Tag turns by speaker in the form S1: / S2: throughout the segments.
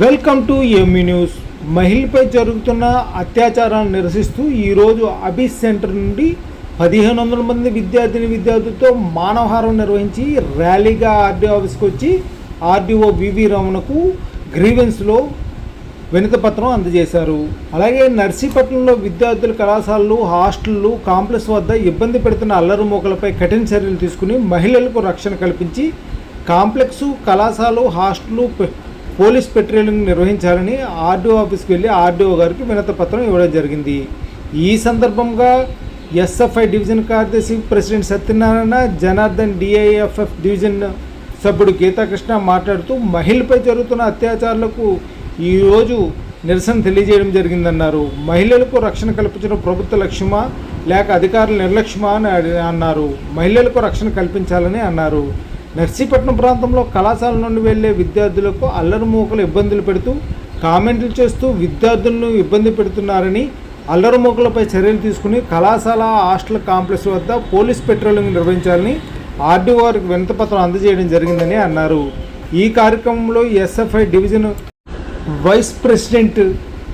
S1: Welcome to ME news. మహిళపై జరుగుతున్న అత్యాచారాన్ని నిరసిస్తూ ఈరోజు అబిస్ సెంటర్ నుండి పదిహేను వందల మంది విద్యార్థిని విద్యార్థులతో మానవహారం నిర్వహించి ర్యాలీగా ఆర్డీఓ ఆఫీస్కి వచ్చి ఆర్డీఓ వివి రమణకు గ్రీవెన్స్లో వినతిపత్రం అందజేశారు. అలాగే నర్సీపట్నంలో విద్యార్థుల కళాశాలలు హాస్టళ్ళు కాంప్లెక్స్ వద్ద ఇబ్బంది పెడుతున్న అల్లరు మూకలపై కఠిన చర్యలు తీసుకుని మహిళలకు రక్షణ కల్పించి కాంప్లెక్స్ కళాశాలలు హాస్టల్ పె- పోలీస్ పెట్రోలింగ్ నిర్వహించాలని ఆర్డీఓ ఆఫీస్కి వెళ్ళి ఆర్డీఓ గారికి వినతిపత్రం ఇవ్వడం జరిగింది. ఈ సందర్భంగా ఎస్ఎఫ్ఐ డివిజన్ కార్యదర్శి president Satyanarayana Janardhan DIFF division సభ్యుడు గీతాకృష్ణ మాట్లాడుతూ మహిళపై జరుగుతున్న అత్యాచారాలకు ఈరోజు నిరసన తెలియజేయడం జరిగిందన్నారు. మహిళలకు రక్షణ కల్పించడం ప్రభుత్వ లక్ష్యమా? లేక అధికారుల నిర్లక్ష్యమా అని అన్నారు. మహిళలకు రక్షణ కల్పించాలని అన్నారు. నర్సీపట్నం ప్రాంతంలో కళాశాల నుండి వెళ్ళే విద్యార్థులకు అల్లరి మూకలు ఇబ్బందులు పెడుతూ కామెంట్లు చేస్తూ విద్యార్థులను ఇబ్బంది పెడుతున్నారని అల్లరిమూకలపై చర్యలు తీసుకుని కళాశాల హాస్టల్ కాంప్లెక్స్ వద్ద పోలీస్ పెట్రోలింగ్ నిర్వహించాలని ఆర్డీఓకి వారికి వినతిపత్రం అందజేయడం జరిగిందని అన్నారు. ఈ కార్యక్రమంలో SFI division vice president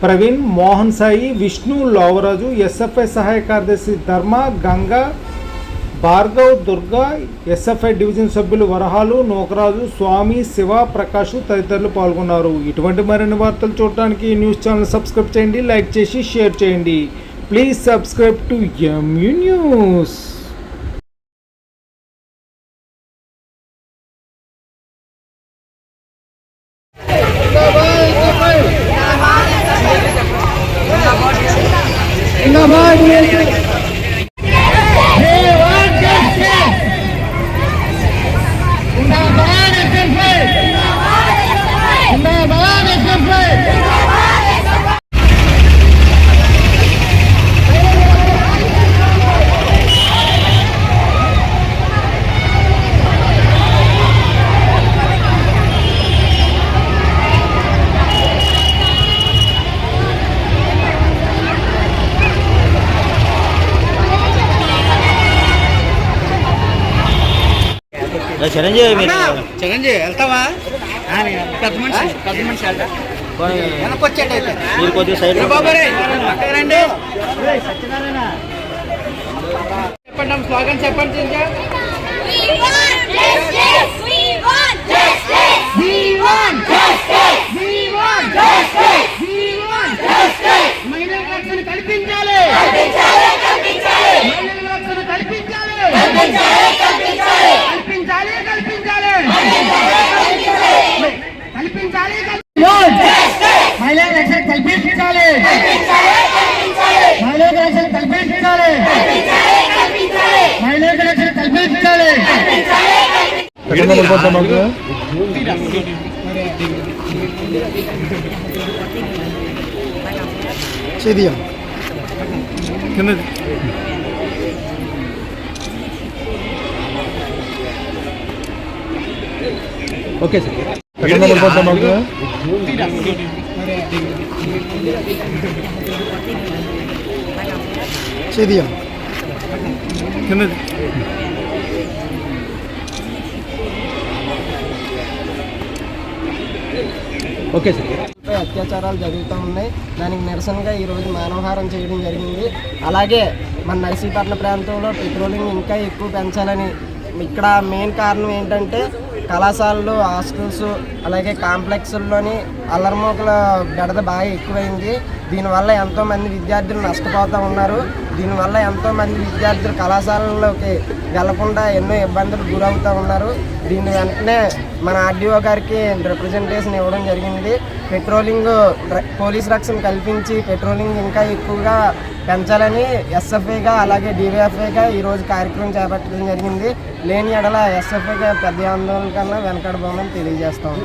S1: Praveen Mohan Sai Vishnu Lovaraju SFI సహాయ కార్యదర్శి ధర్మ గంగా భార్గవ్ దుర్గా ఎస్ఎఫ్ఐ డివిజన్ సభ్యులు వరహాలు నోకరాజు స్వామి శివ ప్రకాష్ తదితరులు పాల్గొన్నారు. ఇటువంటి మరిన్ని వార్తలు చూడడానికి న్యూస్ ఛానల్ సబ్స్క్రైబ్ చేయండి లైక్ చేసి షేర్ చేయండి. Please subscribe to MU news
S2: ఏ చిరంజీవి మీరు?
S3: చిరంజీవి వెళ్తావా? పెద్ద మనిషి పెద్ద మనిషి వెళ్తా. అయితే
S2: మీరు కొద్దిగా సైడ్
S3: ఏ బాబు రే, పక్కకి రండి. చెప్పండి అమ్మ, స్లోగన్ చెప్పండి
S4: Perdóname el
S3: voto, Magdalena. ശരിയാ 근데 okay sir Perdóname el voto, Magdalena. ശരിയാ
S1: 근데 ఓకే సార్.
S5: అత్యాచారాలు జరుగుతూ ఉన్నాయి. దానికి నిరసనగా ఈరోజు మానవహారం చేయడం జరిగింది. అలాగే మన నర్సీపట్ల ప్రాంతంలో పెట్రోలింగ్ ఇంకా ఎక్కువ పెంచాలని ఇక్కడ మెయిన్ కారణం ఏంటంటే కళాశాలలు హాస్టల్స్ అలాగే కాంప్లెక్స్ల్లోని అల్లరిమోకల బెడద బాగా ఎక్కువైంది. దీనివల్ల ఎంతోమంది విద్యార్థులు నష్టపోతూ ఉన్నారు. దీనివల్ల ఎంతోమంది విద్యార్థులు కళాశాలలోకి వెళ్ళకుండా ఎన్నో ఇబ్బందులు గురవుతూ ఉన్నారు. దీని వెంటనే మన ఆర్డీఓ గారికి రిప్రజెంటేషన్ ఇవ్వడం జరిగింది. పెట్రోలింగ్ పోలీస్ రక్షణ కల్పించి పెట్రోలింగ్ ఇంకా ఎక్కువగా పెంచాలని ఎస్ఎఫ్ఐగా అలాగే డివైఎఫ్ఐగా ఈరోజు కార్యక్రమం చేపట్టడం జరిగింది. లేని ఎడల ఎస్ఎఫ్ఐగా పెద్ద ఆందోళన కన్నా వెనకడబోమని తెలియజేస్తాం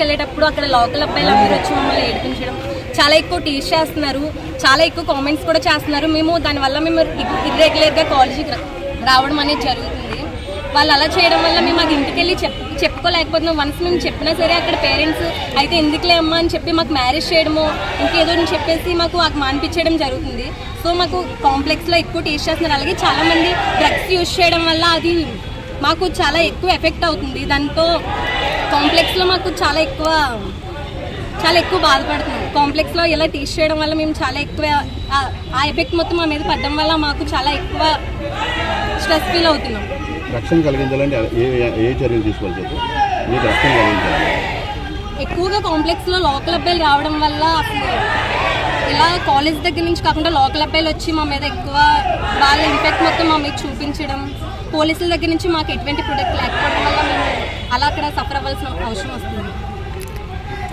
S6: వెళ్ళేటప్పుడు అక్కడ లోకల్ అబ్బాయిలు అందరూ వచ్చి మమ్మల్ని ఏడిపించడం? చాలా ఎక్కువ టీచ్ చేస్తున్నారు చాలా ఎక్కువ కామెంట్స్ కూడా చేస్తున్నారు. మేము దానివల్ల మేము ఇర్రెగ్యులర్గా కాలేజీకి రా- రావడం అనేది జరుగుతుంది. వాళ్ళు అలా చేయడం వల్ల మేము అది ఇంటికి వెళ్ళి చెప్ చెప్పుకోలేకపోతున్నాం. వన్స్ మేము చెప్పినా సరే అక్కడ పేరెంట్స్ అయితే ఎందుకులే అమ్మా అని చెప్పి మాకు మ్యారేజ్ చేయడము ఇంకేదో అని చెప్పేసి మాకు అది మానిపించడం జరుగుతుంది. సో మాకు కాంప్లెక్స్లో ఎక్కువ టీచ్ చేస్తున్నారు. అలాగే చాలామంది డ్రగ్స్ యూజ్ చేయడం వల్ల అది మాకు చాలా ఎక్కువ ఎఫెక్ట్ అవుతుంది. దాంతో కాంప్లెక్స్లో మాకు చాలా ఎక్కువ చాలా ఎక్కువ బాధపడుతున్నాం. కాంప్లెక్స్లో ఇలా చేయడం వల్ల మేము చాలా ఎక్కువ ఆ- ఎఫెక్ట్ మొత్తం మా మీద పడడం వల్ల మాకు చాలా ఎక్కువ స్ట్రెస్ ఫీల్ అవుతున్నాం.
S2: రక్షణ కలిగించాలంటే ఏ ఏ చర్యలు తీసుకోవాలి చెప్పు? మీకు రక్షణ కలిగించాలి.
S6: ఎక్కువగా కాంప్లెక్స్లో లోకల్ అబ్బాయిలు రావడం వల్ల ఇలా కాలేజ్ దగ్గర నుంచి కాకుండా లోకల్ అబ్బాయిలు వచ్చి మా మీద ఎక్కువ వాళ్ళ ఇంపాక్ట్ మొత్తం మా మీద చూపించడం పోలీసుల దగ్గర నుంచి మాకు ఎటువంటి ప్రొడక్ట్ లేకపోవడం వల్ల మేము అలా అక్కడ సఫర్ అవ్వాల్సిన అవసరం వస్తుంది.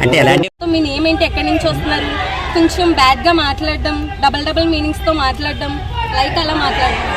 S3: అంటే ఎలాంటి
S6: సో మీ నేమ్ ఏంటి? ఎక్కడి నుంచి వస్తున్నారు? కొంచెం బ్యాడ్గా మాట్లాడడం డబల్ డబల్ మీనింగ్స్తో మాట్లాడడం లైక్ అలా మాట్లాడడం.